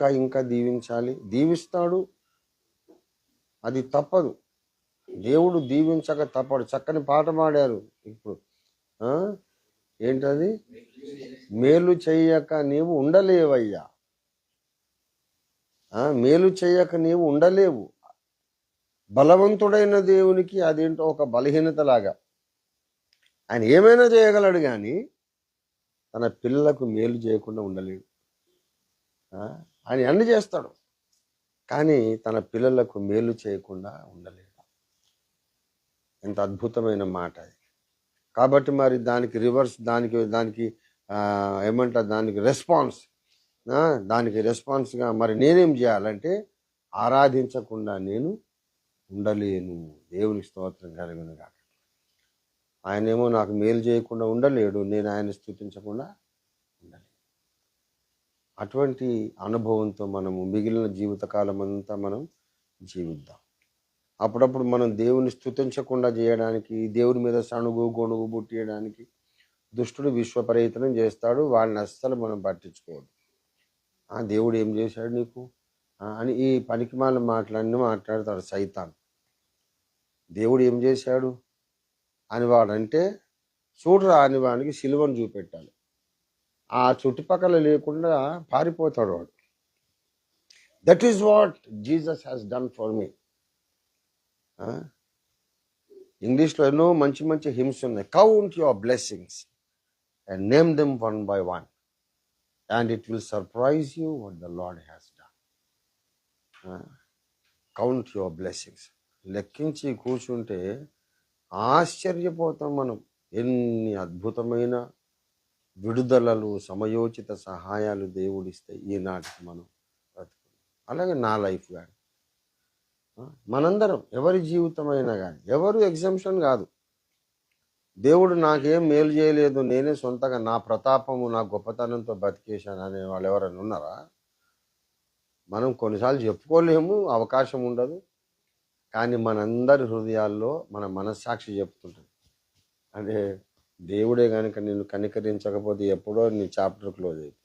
ఇంకా ఇంకా దీవించాలి. దీవిస్తాడు అది తప్పదు. దేవుడు దీవించక తప్పడు. చక్కని పాట పాడారు ఇప్పుడు. ఏంటది? మేలు చెయ్యక నీవు ఉండలేవయ్యా. మేలు చెయ్యక నీవు ఉండలేవు. బలవంతుడైన దేవునికి అదేంటో ఒక బలహీనత లాగా ఆయన ఏమైనా చేయగలడు కానీ తన పిల్లలకు మేలు చేయకుండా ఉండలేడు. ఆయన అన్ని చేస్తాడు. కానీ తన పిల్లలకు మేలు చేయకుండా ఉండలేడు. ఎంత అద్భుతమైన మాట అది. కాబట్టి మరి దానికి రివర్స్ దానికి దానికి ఏమంటారు దానికి రెస్పాన్స్ దానికి రెస్పాన్స్గా మరి నేనేం చేయాలంటే ఆరాధించకుండా నేను ఉండలేను. దేవునికి స్తోత్రం కలిగిన కాక ఆయనేమో నాకు మేలు చేయకుండా ఉండలేడు. నేను ఆయన స్థుతించకుండా అటువంటి అనుభవంతో మనము మిగిలిన జీవితకాలం అంతా మనం జీవిద్దాం. అప్పుడప్పుడు మనం దేవుని స్థుతించకుండా చేయడానికి దేవుని మీద సణుగు గొణుగు పుట్టియడానికి దుష్టుడు విశ్వపరీతనం చేస్తాడు వాళ్ళని అస్సలు మనం పట్టించుకోవద్దు. ఆ దేవుడు ఏం చేశాడు నీకు? అని ఈ పనికిమాల మాటలన్నీ మాట్లాడతాడు సైతాన్. దేవుడు ఏం చేశాడు? అని వాడంటే చూడరా అని వానికి సిలువను చూపెట్టాలి. ఆ చుట్టుపక్కల లేకుండా పారిపోతాడు వాడు. That is what Jesus has done for me ఇంగ్లీష్లో ఎన్నో మంచి మంచి హిమ్స్ ఉన్నాయి. Count your blessings and name them one by one and it will surprise you what the Lord has done count your blessings లెక్కించి కూర్చుంటే ఆశ్చర్యపోతాం మనం. ఎన్ని అద్భుతమైన విడుదలలు సమయోచిత సహాయాలు దేవుడిస్తే ఈనాటికి మనం బ్రతుకున్నాం. అలాగే నా లైఫ్ కానీ మనందరం ఎవరి జీవితమైనా కానీ ఎవరు ఎగ్జంప్షన్ కాదు. దేవుడు నాకేం మేలు చేయలేదు నేనే సొంతగా నా ప్రతాపము నా గొప్పతనంతో బతికేశాను అనే వాళ్ళు ఎవరైనా ఉన్నారా? మనం కొన్నిసార్లు చెప్పుకోలేము అవకాశం ఉండదు. కానీ మనందరి హృదయాల్లో మన మనస్సాక్షి చెప్తుంటుంది. అంటే దేవుడే కనుక నిన్ను కనికరించకపోతే ఎప్పుడో నీ చాప్టర్ క్లోజ్ అయిపోయింది.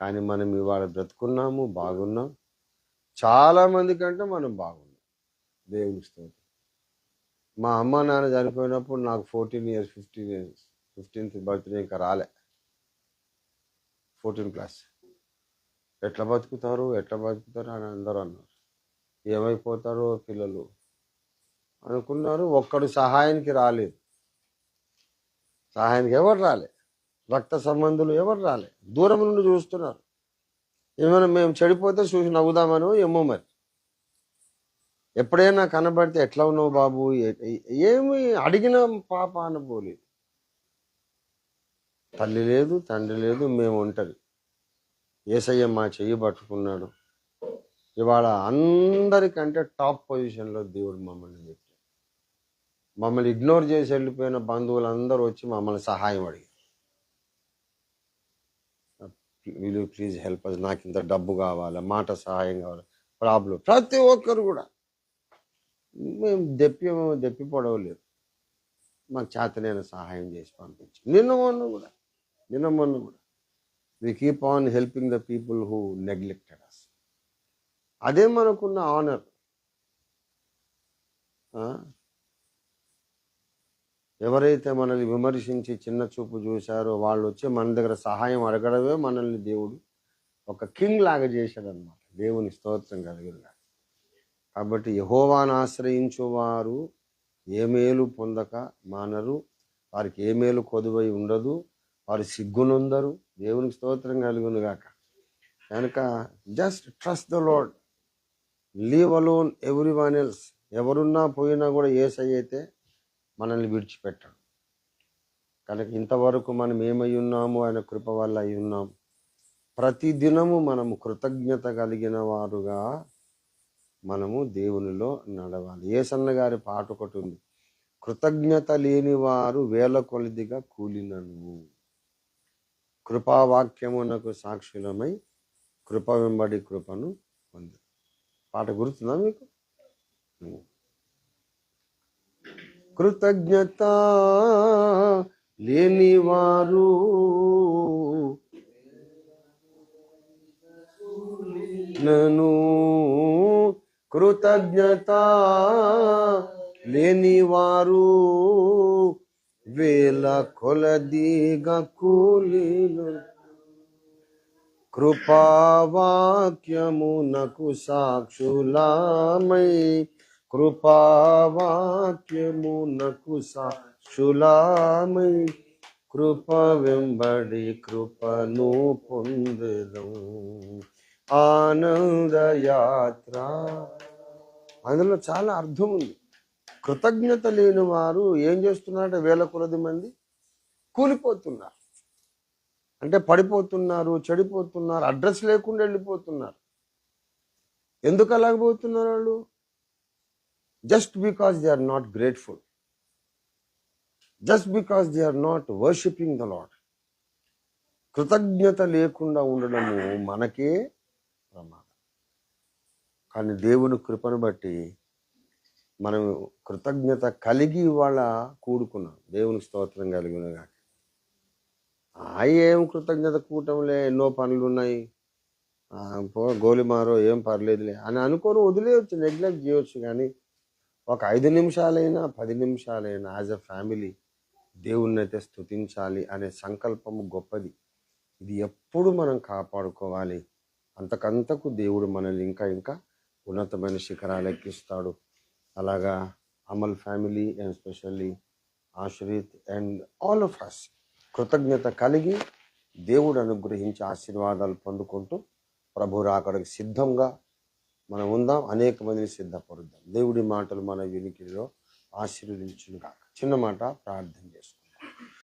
కానీ మనం ఇవాళ బ్రతుకున్నాము బాగున్నాం. చాలామంది కంటే మనం బాగున్నాం. దేవుని స్తోత్రం. మా అమ్మ నాన్న చనిపోయినప్పుడు నాకు fourteen years fifteen years fifteenth birthday ఇంకా రాలే. ఫోర్టీన్ క్లాస్ ఎట్లా బతుకుతారు ఎట్లా బతుకుతారు అని అందరూ అన్నారు. ఏమైపోతారో పిల్లలు అనుకున్నారు ఒక్కడు సహాయానికి రాలేదు. సహాయానికి ఎవరు రాలే? రక్త సంబంధులు ఎవరు రాలే? దూరం నుండి చూస్తున్నారు. ఏమైనా మేము చెడిపోతే చూసి నవ్వుదామను ఏమో మరి. ఎప్పుడైనా కనబడితే ఎట్లా ఉన్నావు బాబు? ఏమి అడిగిన పాప అనబోలేదు. తల్లి లేదు తండ్రి లేదు మేము ఒంటరి. ఏసయ్య మా చెయ్యి పట్టుకున్నాడు. ఇవాళ అందరికంటే టాప్ పొజిషన్లో దేవుడు మమ్మల్ని చెప్పి మమ్మల్ని ఇగ్నోర్ చేసి వెళ్ళిపోయిన బంధువులందరూ వచ్చి మమ్మల్ని సహాయం అడిగారు. విల్ ప్లీజ్ హెల్ప్ అస్ నాకు ఇంత డబ్బు కావాలి? మాట సహాయం కావాలి? ప్రాబ్లం ప్రతి ఒక్కరు కూడా. మేము దెప్పి దెప్పి పొడవలేదు. మాకు చేతనైన సహాయం చేసి పంపించి నిన్న మొన్న కూడా. నిన్న మొన్న కూడా. We keep on helping the people who neglected us అదే మనకున్న ఆనర్ ఎవరైతే మనల్ని విమర్శించి చిన్న చూపు చూశారో వాళ్ళు వచ్చి మన దగ్గర సహాయం అడగడమే మనల్ని దేవుడు ఒక కింగ్ లాగా చేశాడనమాట దేవుని స్తోత్రం కలిగిన కాబట్టి యహోవాను ఆశ్రయించువారు ఏ మేలు పొందక మానరు వారికి ఏ మేలు కొదువై ఉండదు వారు సిగ్గునుందరు. దేవునికి స్తోత్రం కలుగునుగాక. కనుక just trust the Lord leave alone every one else ఎవరున్నా పోయినా కూడా ఏసై అయితే మనల్ని విడిచిపెట్టడు. కనుక ఇంతవరకు మనం ఏమై ఉన్నాము ఆయన కృప వల్ల అయి ఉన్నాం. ప్రతిదినము మనము కృతజ్ఞత కలిగిన వారుగా మనము దేవునిలో నడవాలి. ఏసన్న గారి పాట ఒకటి ఉంది. కృతజ్ఞత లేని వారు వేల కొలదిగా కూలినను. కృపావాక్యమునకు సాక్షులమై కృప వెంబడి కృపను పొంది పాట గుర్తుందా మీకు? కృతజ్ఞత లేనివారు. నను కృతజ్ఞత లేనివారు. వేల కొలదిగా కూలీలు. కృపావాక్యమునకు సాక్షులామై కృపావాక్యమునకు సాక్షులామై కృప వెంబడి కృపను పొందడం ఆనందయాత్ర. అందులో చాలా అర్థం ఉంది. కృతజ్ఞత లేని వారు ఏం చేస్తున్నారంటే వేల కొలది మంది కూలిపోతున్నారు. అంటే పడిపోతున్నారు చెడిపోతున్నారు అడ్రస్ లేకుండా వెళ్ళిపోతున్నారు. ఎందుకు అలాగపోతున్నారు వాళ్ళు? Just because they are not grateful just because they are not worshipping the Lord కృతజ్ఞత లేకుండా ఉండడము మనకే ప్రమాదం. కానీ దేవుని కృపను బట్టి మనం కృతజ్ఞత కలిగి ఇవాళ కూడుకున్నాం. దేవునికి స్తోత్రం కలిగిన ఆ ఏం కృతజ్ఞత కూటంలే ఎన్నో పనులు ఉన్నాయి గోలిమారో ఏం పర్లేదులే అని అనుకోని వదిలేయచ్చు నెగ్లెక్ట్ చేయవచ్చు కానీ ఒక ఐదు నిమిషాలైనా పది నిమిషాలైనా యాజ్ అ ఫ్యామిలీ దేవుణ్ణి అయితే స్థుతించాలి అనే సంకల్పము గొప్పది. ఇది ఎప్పుడు మనం కాపాడుకోవాలి? అంతకంతకు దేవుడు మనల్ని ఇంకా ఇంకా ఉన్నతమైన శిఖరాలు ఎక్కిస్తాడు అలాగా Amal family and specially Ashrith and all of us కృతజ్ఞత కలిగి దేవుడు అనుగ్రహించి ఆశీర్వాదాలు పొందుకుంటూ ప్రభు రాకడికి సిద్ధంగా మనం ఉందాం అనేక మందిని సిద్ధపరుద్దాం. దేవుడి మాటలు మన వినికిడిలో ఆశీర్వదించును కాక చిన్న మాట ప్రార్థన చేసుకో